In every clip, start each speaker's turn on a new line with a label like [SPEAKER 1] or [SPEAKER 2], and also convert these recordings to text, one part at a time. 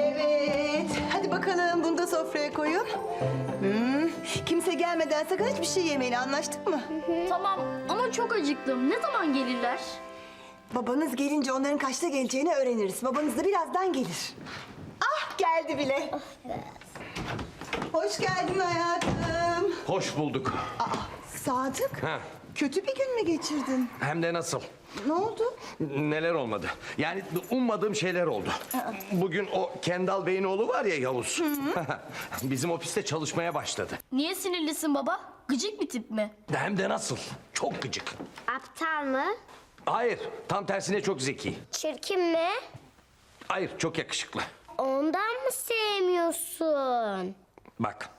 [SPEAKER 1] Evet. Hadi bakalım bunu da sofraya koyun. Hmm, Kimse gelmeden sakın hiçbir şey yemeyin anlaştık mı?
[SPEAKER 2] Tamam ama çok acıktım. Ne zaman gelirler?
[SPEAKER 1] Babanız gelince onların kaçta geleceğini öğreniriz. Babanız da birazdan gelir. Ah geldi bile. Hoş geldin hayatım.
[SPEAKER 3] Hoş bulduk.
[SPEAKER 1] Aa, Sadık.
[SPEAKER 3] Ha.
[SPEAKER 1] Kötü bir gün mü geçirdin?
[SPEAKER 3] Hem de nasıl?
[SPEAKER 1] Ne oldu?
[SPEAKER 3] Neler olmadı? Yani ummadığım şeyler oldu. Bugün o Kendal Bey'in oğlu var ya Yavuz. Bizim ofiste çalışmaya başladı.
[SPEAKER 2] Niye sinirlisin baba? Gıcık bir tip mi?
[SPEAKER 3] Hem de nasıl? Çok gıcık.
[SPEAKER 4] Aptal mı?
[SPEAKER 3] Hayır, tam tersine çok zeki.
[SPEAKER 4] Çirkin mi?
[SPEAKER 3] Hayır, çok yakışıklı.
[SPEAKER 4] Ondan mı sevmiyorsun?
[SPEAKER 3] Bak,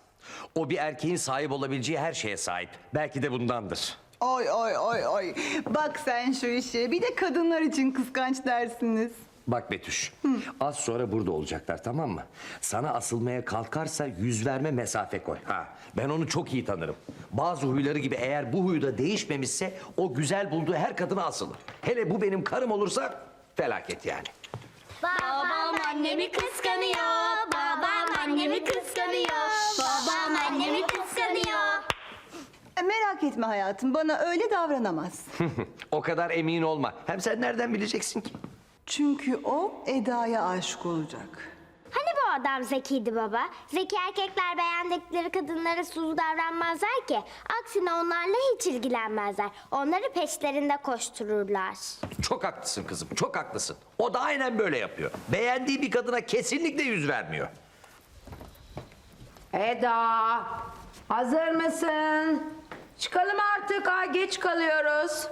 [SPEAKER 3] o bir erkeğin sahip olabileceği her şeye sahip. Belki de bundandır.
[SPEAKER 1] Oy oy oy oy. Bak sen şu işe. Bir de kadınlar için kıskanç dersiniz.
[SPEAKER 3] Bak Betüş, az sonra burada olacaklar tamam mı? Sana asılmaya kalkarsa yüz verme mesafe koy. Ha, ben onu çok iyi tanırım. Bazı huyları gibi eğer bu huyu da değişmemişse o güzel bulduğu her kadına asılır. Hele bu benim karım olursa felaket yani.
[SPEAKER 4] Babam annemi kıskanıyor. Babam annemi kıskanıyor. Babam annemi kıskanıyor.
[SPEAKER 1] Merak etme hayatım. Bana öyle davranamaz.
[SPEAKER 3] o kadar emin olma. Hem sen nereden bileceksin ki?
[SPEAKER 1] Çünkü o Eda'ya aşık olacak.
[SPEAKER 4] Hani bu adam zekiydi baba? Zeki erkekler beğendikleri kadınlara sulu davranmazlar ki. Aksine onlarla hiç ilgilenmezler. Onları peşlerinde koştururlar.
[SPEAKER 3] Çok haklısın kızım, çok haklısın. O da aynen böyle yapıyor. Beğendiği bir kadına kesinlikle yüz vermiyor.
[SPEAKER 5] Eda, hazır mısın? Çıkalım artık, ha geç kalıyoruz.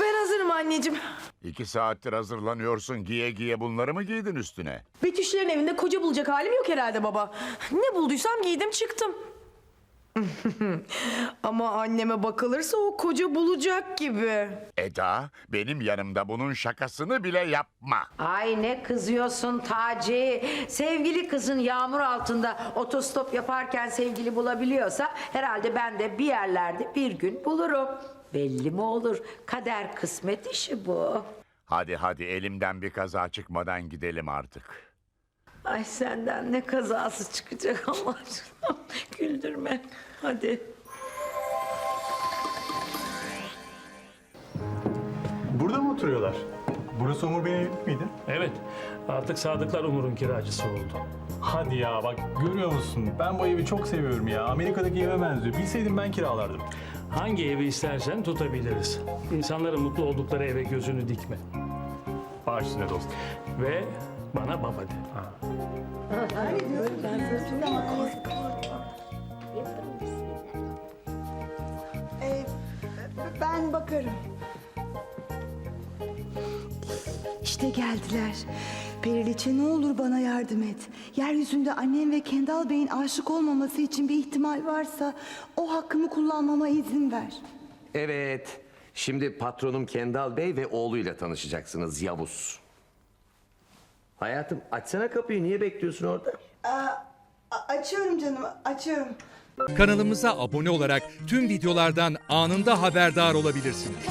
[SPEAKER 6] Ben hazırım anneciğim.
[SPEAKER 7] İki saattir hazırlanıyorsun. Giye giye bunları mı giydin üstüne?
[SPEAKER 6] Betüşlerin evinde koca bulacak halim yok herhalde baba. Ne bulduysam giydim çıktım. Ama anneme bakılırsa o koca bulacak gibi.
[SPEAKER 7] Eda, benim yanımda bunun şakasını bile yapma.
[SPEAKER 5] Ay ne kızıyorsun Taci. Sevgili kızın yağmur altında otostop yaparken sevgili bulabiliyorsa... ...herhalde ben de bir yerlerde bir gün bulurum. Belli mi olur? Kader kısmet işi bu.
[SPEAKER 7] Hadi hadi elimden bir kaza çıkmadan gidelim artık.
[SPEAKER 5] Ay senden ne kazası çıkacak Allah aşkına. Güldürme. Hadi.
[SPEAKER 8] Burada mı oturuyorlar? Burası Umur Bey'in evi miydi?
[SPEAKER 9] Evet, artık Sadıklar Umur'un kiracısı oldu.
[SPEAKER 8] Hadi ya bak görüyor musun? Ben bu evi çok seviyorum ya. Amerika'daki eve benziyor. Bilseydim ben kiralardım.
[SPEAKER 9] Hangi evi istersen tutabiliriz. İnsanların mutlu oldukları eve gözünü dikme.
[SPEAKER 8] Baş üstüne dostum.
[SPEAKER 9] Ve bana baba de.
[SPEAKER 1] E, ben bakarım. İşte geldiler. Periliçe ne olur bana yardım et. Yeryüzünde annem ve Kendal Bey'in aşık olmaması için bir ihtimal varsa o hakkımı kullanmama izin ver.
[SPEAKER 3] Evet, şimdi patronum Kendal Bey ve oğluyla tanışacaksınız Yavuz. Hayatım açsana kapıyı niye bekliyorsun orada?
[SPEAKER 1] A- açıyorum canım, açıyorum.
[SPEAKER 10] Kanalımıza abone olarak tüm videolardan anında haberdar olabilirsiniz.